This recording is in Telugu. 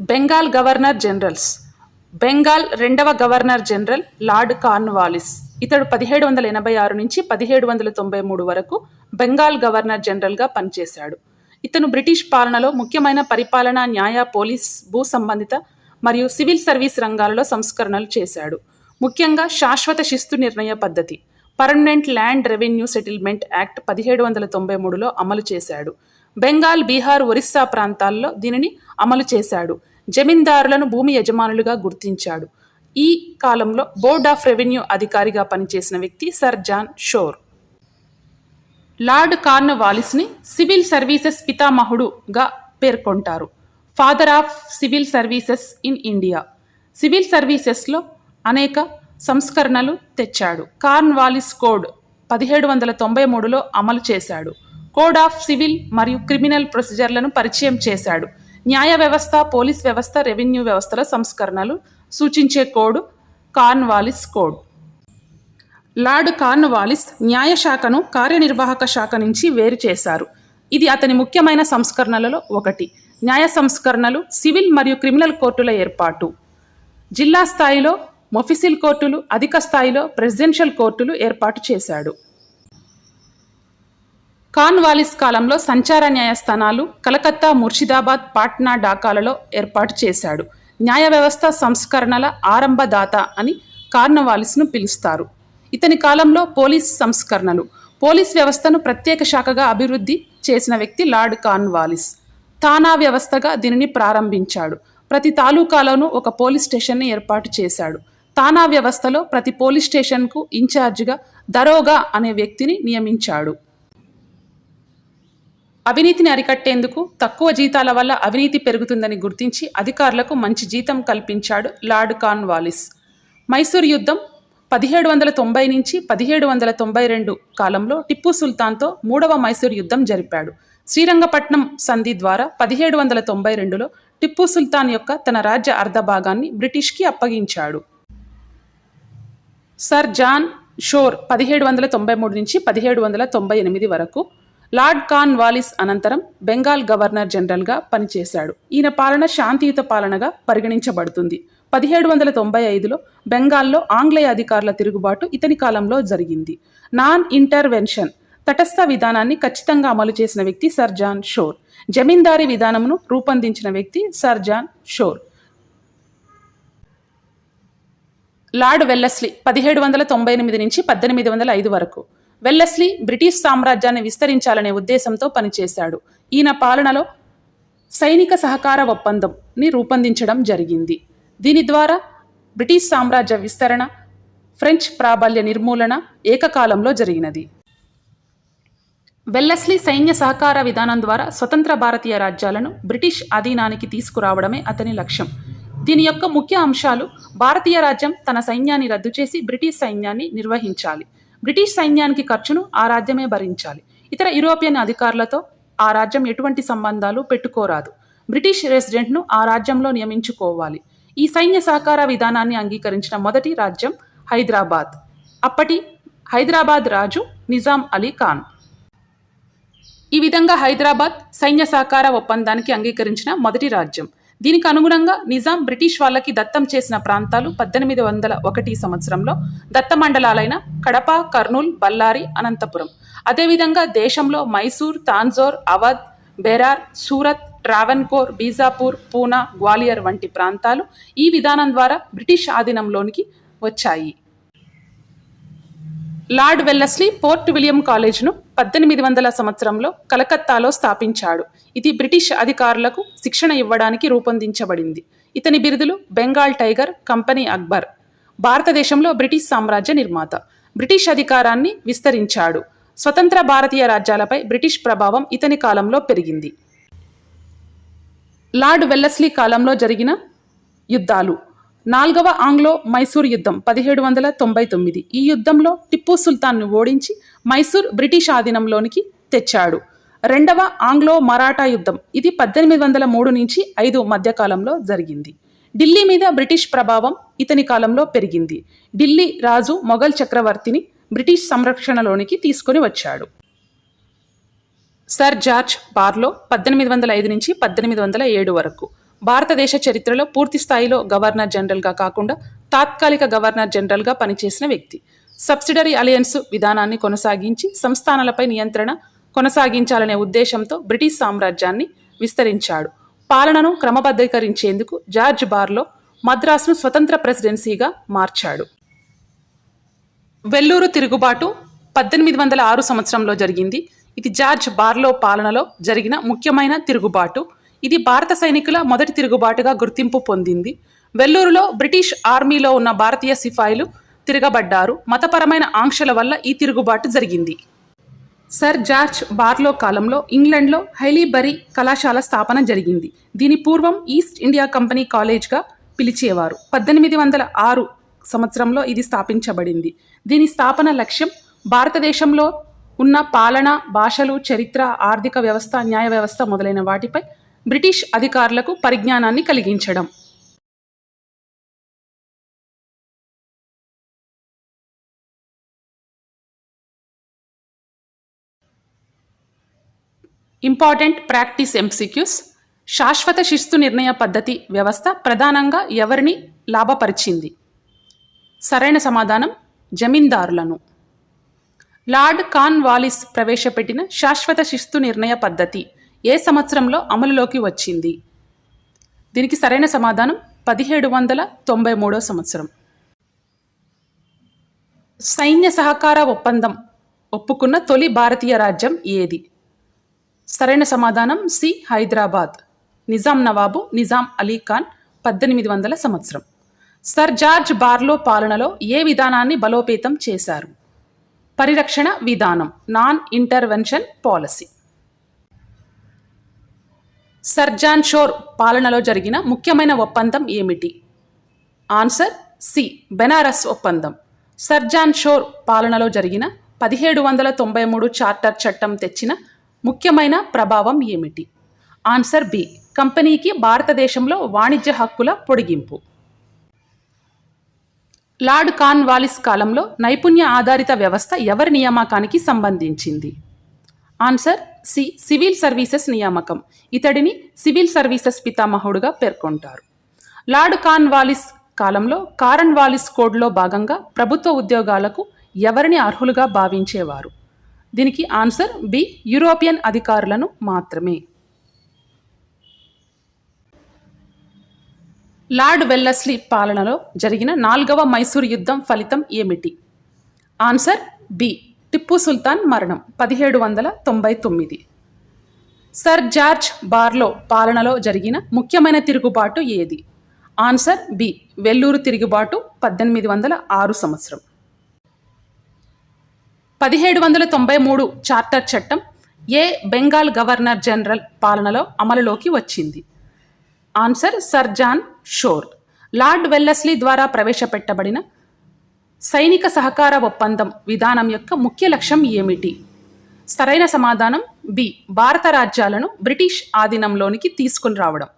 Bengal governor generals. బెంగాల్ రెండవ గవర్నర్ జనరల్ లార్డ్ కార్న్వాలిస్. ఇతడు పదిహేడు వందల ఎనభై ఆరు నుంచి పదిహేడు వందల తొంభై మూడు వరకు బెంగాల్ గవర్నర్ జనరల్గా పనిచేశాడు. ఇతను బ్రిటిష్ పాలనలో ముఖ్యమైన పరిపాలన న్యాయ పోలీస్ భూ సంబంధిత మరియు సివిల్ సర్వీస్ రంగాలలో సంస్కరణలు చేశాడు. ముఖ్యంగా శాశ్వత శిస్తు నిర్ణయ పద్ధతి permanent land revenue settlement act పదిహేడు వందల తొంభై మూడులో అమలు చేశాడు. బెంగాల్ బీహార్ ఒరిస్సా ప్రాంతాల్లో దీనిని అమలు చేశాడు. జమీందారులను భూమి యజమానులుగా గుర్తించాడు. ఈ కాలంలో బోర్డ్ ఆఫ్ రెవెన్యూ అధికారిగా పనిచేసిన వ్యక్తి సర్ జాన్ షోర్. లార్డ్ కార్న్వాలిస్ని సివిల్ సర్వీసెస్ పితామహుడుగా పేర్కొంటారు. Father of civil services in India. Civil సర్వీసెస్లో అనేక సంస్కరణలు తెచ్చాడు. కార్న్వాలిస్ కోడ్ పదిహేడు వందల తొంభై మూడులో అమలు చేశాడు. కోడ్ ఆఫ్ సివిల్ మరియు క్రిమినల్ ప్రొసీజర్లను పరిచయం చేశాడు. న్యాయ వ్యవస్థ పోలీస్ వ్యవస్థ రెవెన్యూ వ్యవస్థల సంస్కరణలు సూచించే code Cornwallis code. Lord Cornwallis న్యాయశాఖను కార్యనిర్వాహక శాఖ నుంచి వేరు చేశారు. ఇది అతని ముఖ్యమైన సంస్కరణలలో ఒకటి. న్యాయ సంస్కరణలు సివిల్ మరియు క్రిమినల్ కోర్టుల ఏర్పాటు. జిల్లా స్థాయిలో మొఫిసిల్ కోర్టులు అధిక స్థాయిలో ప్రెసిడెన్షియల్ కోర్టులు ఏర్పాటు చేశాడు. కార్న్వాలిస్ కాలంలో సంచార న్యాయస్థానాలు కలకత్తా ముర్షిదాబాద్ పాట్నా ఢాకాలలో ఏర్పాటు చేశాడు. న్యాయ వ్యవస్థ సంస్కరణల ఆరంభదాత అని కార్నవాలిస్ను పిలుస్తారు. ఇతని కాలంలో పోలీస్ సంస్కరణలు. పోలీస్ వ్యవస్థను ప్రత్యేక శాఖగా అభివృద్ధి చేసిన వ్యక్తి లార్డ్ కార్న్వాలిస్. తానా వ్యవస్థగా దీనిని ప్రారంభించాడు. ప్రతి తాలూకాలోనూ ఒక పోలీస్ స్టేషన్ని ఏర్పాటు చేశాడు. తానా వ్యవస్థలో ప్రతి పోలీస్ స్టేషన్కు ఇన్ఛార్జిగా దరోగా అనే వ్యక్తిని నియమించాడు. అవినీతిని అరికట్టేందుకు తక్కువ జీతాల వల్ల అవినీతి పెరుగుతుందని గుర్తించి అధికారులకు మంచి జీతం కల్పించాడు లార్డ్ కార్న్వాలిస్ మైసూర్ యుద్ధం పదిహేడు వందల తొంభై నుంచి పదిహేడు వందల తొంభై రెండు కాలంలో టిప్పు సుల్తాన్తో మూడవ మైసూర్ యుద్ధం జరిపాడు. శ్రీరంగపట్నం సంధి ద్వారా పదిహేడు వందల తొంభై రెండులో టిప్పు సుల్తాన్ యొక్క తన రాజ్య అర్ధ భాగాన్ని బ్రిటిష్కి అప్పగించాడు. సర్ జాన్ షోర్ పదిహేడు వందల తొంభై మూడు నుంచి పదిహేడు వందల తొంభై ఎనిమిది వరకు లార్డ్ కాన్ వాలిస్ అనంతరం బెంగాల్ గవర్నర్ జనరల్గా పనిచేశాడు. ఈయన పాలన శాంతియుత పాలనగా పరిగణించబడుతుంది. పదిహేడు వందల తొంభై ఐదులో బెంగాల్లో ఆంగ్లేయ అధికారుల తిరుగుబాటు ఇతని కాలంలో జరిగింది. నాన్ ఇంటర్వెన్షన్ తటస్థ విధానాన్ని ఖచ్చితంగా అమలు చేసిన వ్యక్తి సర్ జాన్ షోర్. జమీందారీ విధానమును రూపొందించిన వ్యక్తి Sir John Shore. Lord Wellesley పదిహేడు వందల తొంభై ఎనిమిది నుంచి పద్దెనిమిది వందల ఐదు వరకు. వెల్లస్లీ బ్రిటిష్ సామ్రాజ్యాన్ని విస్తరించాలనే ఉద్దేశంతో పనిచేశాడు. ఈయన పాలనలో సైనిక సహకార ఒప్పందంని రూపొందించడం జరిగింది. దీని ద్వారా బ్రిటిష్ సామ్రాజ్య విస్తరణ ఫ్రెంచ్ ప్రాబల్య నిర్మూలన ఏకకాలంలో జరిగినది. వెల్లస్లీ సైన్య సహకార విధానం ద్వారా స్వతంత్ర భారతీయ రాజ్యాలను బ్రిటిష్ అధీనానికి తీసుకురావడమే అతని లక్ష్యం. దీని యొక్క ముఖ్య అంశాలు భారతీయ రాజ్యం తన సైన్యాన్ని రద్దు చేసి బ్రిటిష్ సైన్యాన్ని నిర్వహించాలి. బ్రిటిష్ సైన్యానికి ఖర్చును ఆ రాజ్యమే భరించాలి. ఇతర యూరోపియన్ అధికారులతో ఆ రాజ్యం ఎటువంటి సంబంధాలు పెట్టుకోరాదు. బ్రిటిష్ రెసిడెంట్ను ఆ రాజ్యంలో నియమించుకోవాలి. ఈ సైన్య సహకార విధానాన్ని అంగీకరించిన మొదటి రాజ్యం హైదరాబాద్. అప్పటి హైదరాబాద్ రాజు నిజాం అలీ ఖాన్. ఈ విధంగా హైదరాబాద్ సైన్య సహకార ఒప్పందానికి అంగీకరించిన మొదటి రాజ్యం. దీనికి అనుగుణంగా నిజాం బ్రిటిష్ వాళ్ళకి దత్తం చేసిన ప్రాంతాలు పద్దెనిమిది వందల ఒకటి సంవత్సరంలో దత్త మండలాలైన కడప కర్నూల్ బళ్ళారి అనంతపురం. అదేవిధంగా దేశంలో మైసూర్ తాంజోర్ అవధ్ బెరార్ సూరత్ ట్రావెన్కోర్ బీజాపూర్ పూనా గ్వాలియర్ వంటి ప్రాంతాలు ఈ విధానం ద్వారా బ్రిటిష్ ఆధీనంలోనికి వచ్చాయి. లార్డ్ వెల్లస్లీ పోర్ట్ విలియం కాలేజ్ను పద్దెనిమిది వందల సంవత్సరంలో కలకత్తాలో స్థాపించాడు. ఇది బ్రిటిష్ అధికారులకు శిక్షణ ఇవ్వడానికి రూపొందించబడింది. ఇతని బిరుదులు బెంగాల్ టైగర్ కంపెనీ అక్బర్ భారతదేశంలో బ్రిటిష్ సామ్రాజ్య నిర్మాత. బ్రిటిష్ అధికారాన్ని విస్తరించాడు. స్వతంత్ర భారతీయ రాజ్యాలపై బ్రిటిష్ ప్రభావం ఇతని కాలంలో పెరిగింది. లార్డ్ వెల్లస్లీ కాలంలో జరిగిన యుద్ధాలు. నాలుగవ ఆంగ్లో మైసూర్ యుద్ధం పదిహేడు వందల తొంభై తొమ్మిది. ఈ యుద్ధంలో టిప్పు సుల్తాన్ను ఓడించి మైసూర్ బ్రిటిష్ ఆధీనంలోనికి తెచ్చాడు. రెండవ ఆంగ్లో మరాఠా యుద్ధం ఇది పద్దెనిమిది వందల మూడు నుంచి ఐదు మధ్యకాలంలో జరిగింది. ఢిల్లీ మీద బ్రిటిష్ ప్రభావం ఇతని కాలంలో పెరిగింది. ఢిల్లీ రాజు మొఘల్ చక్రవర్తిని బ్రిటిష్ సంరక్షణలోనికి తీసుకొని వచ్చాడు. సర్ జార్జ్ బార్లో పద్దెనిమిది వందల ఐదు నుంచి పద్దెనిమిది వందల ఏడు వరకు. భారతదేశ చరిత్రలో పూర్తి స్థాయిలో గవర్నర్ జనరల్గా కాకుండా తాత్కాలిక గవర్నర్ జనరల్గా పనిచేసిన వ్యక్తి. సబ్సిడరీ అలయన్స్ విధానాన్ని కొనసాగించి సంస్థానాలపై నియంత్రణ కొనసాగించాలనే ఉద్దేశంతో బ్రిటిష్ సామ్రాజ్యాన్ని విస్తరించాడు. పాలనను క్రమబద్ధీకరించేందుకు జార్జ్ బార్లో మద్రాసును స్వతంత్ర ప్రెసిడెన్సీగా మార్చాడు. వెల్లూరు తిరుగుబాటు పద్దెనిమిది వందల ఆరు సంవత్సరంలో జరిగింది. ఇది జార్జ్ బార్లో పాలనలో జరిగిన ముఖ్యమైన తిరుగుబాటు. ఇది భారత సైనికుల మొదటి తిరుగుబాటుగా గుర్తింపు పొందింది. వెల్లూరులో బ్రిటిష్ ఆర్మీలో ఉన్న భారతీయ సిపాయిలు తిరగబడ్డారు. మతపరమైన ఆంక్షల వల్ల ఈ తిరుగుబాటు జరిగింది. సర్ జార్జ్ బార్లో కాలంలో ఇంగ్లండ్లో హైలీబరీ కళాశాల స్థాపన జరిగింది. దీని పూర్వం ఈస్ట్ ఇండియా కంపెనీ కాలేజ్గా పిలిచేవారు. పద్దెనిమిది వందల ఆరు సంవత్సరంలో ఇది స్థాపించబడింది. దీని స్థాపన లక్ష్యం భారతదేశంలో ఉన్న పాలన భాషలు చరిత్ర ఆర్థిక వ్యవస్థ న్యాయ వ్యవస్థ మొదలైన వాటిపై బ్రిటిష్ అధికారులకు పరిజ్ఞానాన్ని కలిగించడం. ఇంపార్టెంట్ ప్రాక్టీస్ ఎంసిక్యూస్ శాశ్వత శిస్తు నిర్ణయ పద్ధతి వ్యవస్థ ప్రధానంగా ఎవరిని లాభపరిచింది? సరైన సమాధానం జమీందారులను. లార్డ్ కాన్ వాలిస్ ప్రవేశపెట్టిన శాశ్వత శిస్తు నిర్ణయ పద్ధతి ఏ సంవత్సరంలో అమలులోకి వచ్చింది? దీనికి సరైన సమాధానం పదిహేడు వందల తొంభై మూడో సంవత్సరం. సైన్య సహకార ఒప్పందం ఒప్పుకున్న తొలి భారతీయ రాజ్యం ఏది? సరైన సమాధానం సి. హైదరాబాద్. నిజాం నవాబు నిజాం అలీ ఖాన్ పద్దెనిమిది వందల సంవత్సరం. సర్ జార్జ్ బార్లో పాలనలో ఏ విధానాన్ని బలోపేతం చేశారు? పరిరక్షణ విధానం non intervention policy. Sir John Shore పాలనలో జరిగిన ముఖ్యమైన ఒప్పందం ఏమిటి? Answer C. బెనారస్ ఒప్పందం. సర్జాన్ షోర్ పాలనలో జరిగిన పదిహేడు వందల తొంభై మూడు చార్టర్ చట్టం తెచ్చిన ముఖ్యమైన ప్రభావం ఏమిటి? Answer B. కంపెనీకి భారతదేశంలో వాణిజ్య హక్కుల పొడిగింపు. లార్డ్ కాన్వాలిస్ కాలంలో నైపుణ్య ఆధారిత వ్యవస్థ ఎవరి నియామకానికి సంబంధించింది? ఆన్సర్ సి సివిల్ సర్వీసెస్ నియామకం. ఇతడిని సివిల్ సర్వీసెస్ పితామహుడుగా పేర్కొంటారు. లార్డ్ కాన్ వాలిస్ కాలంలో కారన్ వాలిస్ కోడ్లో భాగంగా ప్రభుత్వ ఉద్యోగాలకు ఎవరిని అర్హులుగా భావించేవారు? దీనికి ఆన్సర్ బి యూరోపియన్ అధికారులను మాత్రమే. లార్డ్ వెల్లస్లీ పాలనలో జరిగిన నాల్గవ మైసూర్ యుద్ధం ఫలితం ఏమిటి? ఆన్సర్ బి టిప్పు సుల్తాన్ మరణం పదిహేడు వందల తొంభై తొమ్మిది. సర్ జార్జ్ బార్లో పాలనలో జరిగిన ముఖ్యమైన తిరుగుబాటు ఏది? ఆన్సర్ బి వెల్లూరు తిరుగుబాటు పద్దెనిమిది వందల ఆరు సంవత్సరం. పదిహేడు వందల తొంభై మూడు చార్టర్ చట్టం ఏ బెంగాల్ గవర్నర్ జనరల్ పాలనలో అమలులోకి వచ్చింది? Answer Sir John Shore. Lord Wellesley ద్వారా ప్రవేశపెట్టబడిన సైనిక సహకార ఒప్పందం విధానం యొక్క ముఖ్య లక్ష్యం ఏమిటి? సరైన సమాధానం బి. భారత రాజ్యాలను బ్రిటిష్ ఆధీనంలోనికి తీసుకుని రావడం.